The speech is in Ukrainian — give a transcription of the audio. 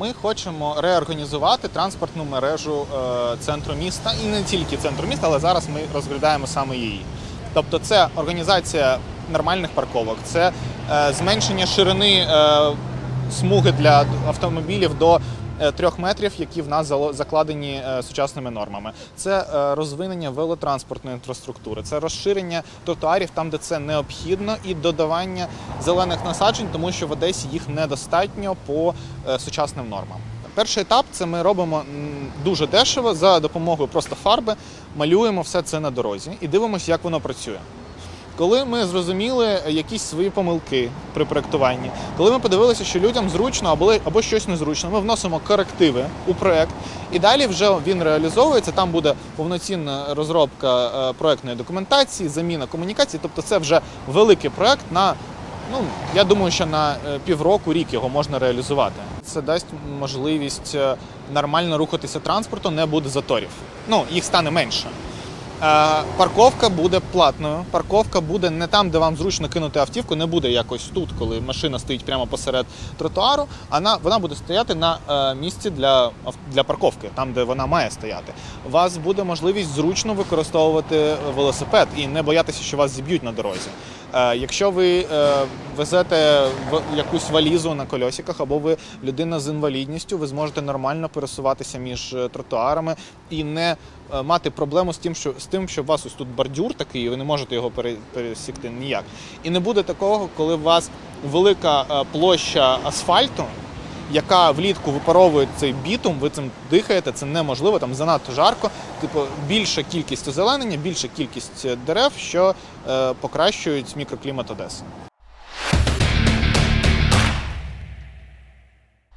Ми хочемо реорганізувати транспортну мережу е, центру міста і не тільки центру міста, але зараз ми розглядаємо саме її. Тобто, це організація нормальних парковок, це е, зменшення ширини е, смуги для автомобілів до трьох метрів, які в нас закладені е, сучасними нормами. Це е, розвинення велотранспортної інфраструктури, це розширення тротуарів там, де це необхідно, і додавання зелених насаджень, тому що в Одесі їх недостатньо по е, сучасним нормам. Перший етап це ми робимо дуже дешево за допомогою просто фарби, малюємо все це на дорозі і дивимося, як воно працює. Коли ми зрозуміли якісь свої помилки при проєктуванні, коли ми подивилися, що людям зручно або, або щось незручно, ми вносимо корективи у проєкт, і далі вже він реалізовується. Там буде повноцінна розробка е, проєктної документації, заміна комунікації. Тобто, це вже великий проєкт на ну я думаю, що на е, півроку рік його можна реалізувати. Це дасть можливість е, нормально рухатися транспорту, не буде заторів. Ну їх стане менше. Е, Парковка буде платною. Парковка буде не там, де вам зручно кинути автівку, не буде якось тут, коли машина стоїть прямо посеред тротуару. Вона, вона буде стояти на е, місці для, для парковки, там, де вона має стояти. У вас буде можливість зручно використовувати велосипед і не боятися, що вас зіб'ють на дорозі. Е, Якщо ви е, везете якусь валізу на кольосиках, або ви людина з інвалідністю, ви зможете нормально пересуватися між е, тротуарами і не мати проблему з тим, що з тим, що у вас ось тут бордюр такий, і ви не можете його пере- пересікти ніяк. І не буде такого, коли у вас велика площа асфальту. Яка влітку випаровує цей бітум, ви цим дихаєте, це неможливо, там занадто жарко. Типу, більша кількість озеленення, більша кількість е, дерев, що е, покращують мікроклімат Одеси.